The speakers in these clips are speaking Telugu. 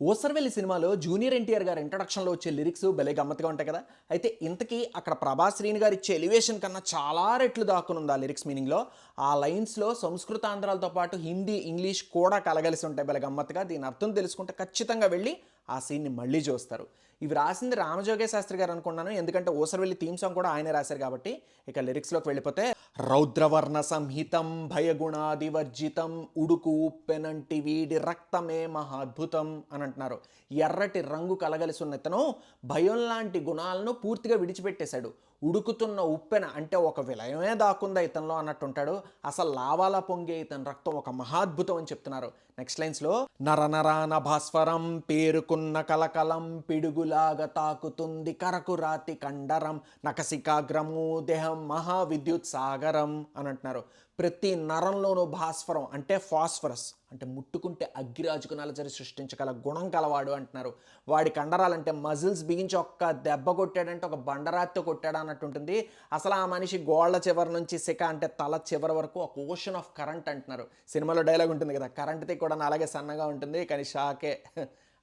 ఓసర్వెల్లి సినిమాలో జూనియర్ ఎన్టీఆర్ గారి ఇంట్రడక్షన్లో వచ్చే లిరిక్స్ భలే గమ్మత్తుగా ఉంటాయి కదా. అయితే ఇంతకీ అక్కడ ప్రభాస్ శ్రీని గారు ఇచ్చే ఎలివేషన్ కన్నా చాలా రెట్లు దాక్కునుంది ఆ లిరిక్స్ మీనింగ్లో ఆ లైన్స్లో సంస్కృతాంధ్రాలతో పాటు హిందీ ఇంగ్లీష్ కూడా కలగలిసి ఉంటాయి భలే గమ్మత్తుగా. దీని అర్థం తెలుసుకుంటే ఖచ్చితంగా వెళ్ళి ఆ సీన్ని మళ్ళీ చూస్తారు. ఇవి రాసింది రామజోగే శాస్త్రి గారు అనుకున్నాను. ఎందుకంటే ఓసరవెల్లి థీమ్ సాంగ్ కూడా ఆయన రాశారు కాబట్టి ఇక లిరిక్స్లోకి వెళ్ళిపోతే రౌద్రవర్ణ సంహితం భయగుణాదివర్జితం ఉడుకు ఉప్పెనంటి వీడి రక్తమే మహాద్భుతం అని అంటున్నారు. ఎర్రటి రంగు కలగలిసి ఉన్న ఇతను భయం లాంటి గుణాలను పూర్తిగా విడిచిపెట్టేశాడు. ఉడుకుతున్న ఉప్పెన అంటే ఒక విలయమే దాకుందా ఇతనిలో అన్నట్టుంటాడు. అసలు లావాలా పొంగే ఇతని రక్తం ఒక మహాద్భుతం అని చెప్తున్నారు. నెక్స్ట్ లైన్స్లో నరనరాన భాస్వరం పేరుకున్న కలకలం పిడుగులాగా తాకుతుంది కరకు రాతి కండరం నకసికాగ్రము దేహం మహావిద్యుత్ సాగరం అని అంటున్నారు ప్రతి నరంలోనూ భాస్వరం అంటే ఫాస్ఫరస్ అంటే ముట్టుకుంటే అగ్గిరాజుకు జరి సృష్టించగల గుణం కలవాడు అంటున్నారు. వాడి కండరాలంటే మజిల్స్ బిగించి ఒక్క దెబ్బ కొట్టాడంటే ఒక బండరాత్తో కొట్టాడు అన్నట్టు ఉంటుంది అసలు ఆ మనిషి గోళ్ళ చివరి నుంచి శిఖ అంటే తల చివరి వరకు ఒక ఓషన్ ఆఫ్ కరెంట్ అంటున్నారు. సినిమాలో డైలాగ్ ఉంటుంది కదా కరెంట్ది కూడా అలాగే సన్నగా ఉంటుంది కానీ షాకే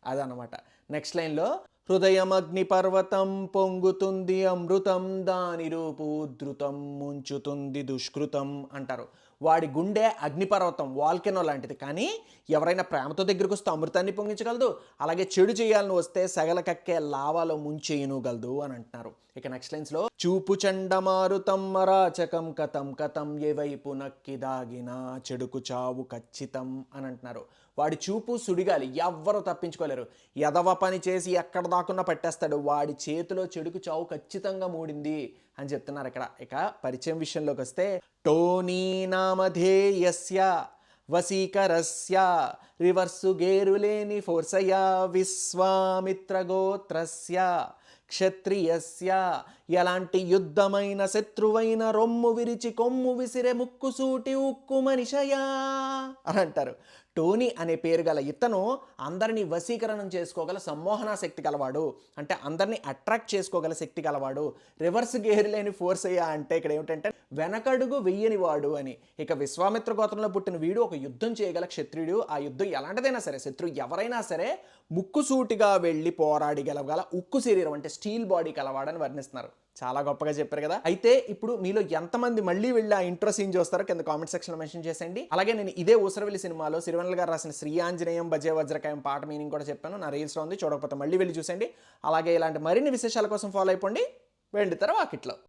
అదనమాట నెక్స్ట్ లైన్లో హృదయమగ్నిపర్వతం పర్వతం పొంగుతుంది అమృతం దాని రూపు ఉద్ధృతం ముంచుతుంది దుష్కృతం అంటారు. వాడి గుండె అగ్నిపర్వతం వాల్కెనో లాంటిది. కానీ ఎవరైనా ప్రేమతో దగ్గరికి వస్తే అమృతాన్ని పొంగించగలదు. అలాగే చెడు చేయాలని వస్తే సగల కక్కే లావాలో ముంచేయనుగలదు అని అంటున్నారు. ఇక నెక్స్ట్ లైన్స్లో చూపు చండమారుతం మరాచకం కథం కథం ఏవైపు నక్కి దాగినా చెడుకు చావు ఖచ్చితం అని అంటున్నారు. వాడి చూపు సుడిగాలి ఎవ్వరూ తప్పించుకోలేరు. ఎదవ పని చేసి ఎక్కడ దాకున్నా పట్టేస్తాడు. వాడి చేతిలో చెడుకు చావు ఖచ్చితంగా మూడింది అని చెప్తున్నారు ఇక్కడ. ఇక పరిచయం విషయంలోకి వస్తే టోనీనా నామధేయస్య వసీకరస్య రివర్సు గేరులేని ఫోర్సయా విశ్వామిత్రగోత్రస్య క్షత్రియస్య. ఎలాంటి యుద్ధమైన శత్రువైన రొమ్ము విరిచి కొమ్ము విసిరే ముక్కుసూటి ఉక్కు మనిషయా అని అంటారు. టోనీ అనే పేరు గల ఇతను అందరినీ వశీకరణం చేసుకోగల సమ్మోహన శక్తి గలవాడు. అంటే అందరినీ అట్రాక్ట్ చేసుకోగల శక్తి గలవాడు. రివర్స్ గేర్ లేని ఫోర్స్ అయ్యా అంటే ఇక్కడ ఏమిటంటే వెనకడుగు వెయ్యని వాడు అని. ఇక విశ్వామిత్ర గోత్రంలో పుట్టిన వీడు ఒక యుద్ధం చేయగల క్షత్రియుడు. ఆ యుద్ధం ఎలాంటిదైనా సరే శత్రువు ఎవరైనా సరే ముక్కుసూటిగా వెళ్ళి పోరాడిగలగల ఉక్కు శరీరం అంటే స్టీల్ బాడీ కలవాడని వర్ణిస్తున్నారు. చాలా గొప్పగా చెప్పారు కదా. అయితే ఇప్పుడు మీలో ఎంతమంది మళ్ళీ వెళ్ళి ఆ ఇంట్రో సీన్ చూస్తారో కింద కామెంట్ సెక్షన్లో మెన్షన్ చేసేయండి. అలాగే నేను ఇదే ఊసరవెల్లి సినిమాలో సిరివెన్నెల గారు రాసిన శ్రీ ఆంజనేయం బజే వజ్రకాయం పాట మీనింగ్ కూడా చెప్పాను. నా రీల్స్లో ఉంది చూడకపోతే మళ్ళీ వెళ్ళి చూసండి అలాగే ఇలాంటి మరిన్ని విశేషాల కోసం ఫాలో అయిపోండి. వెండి తర వాకిట్లో.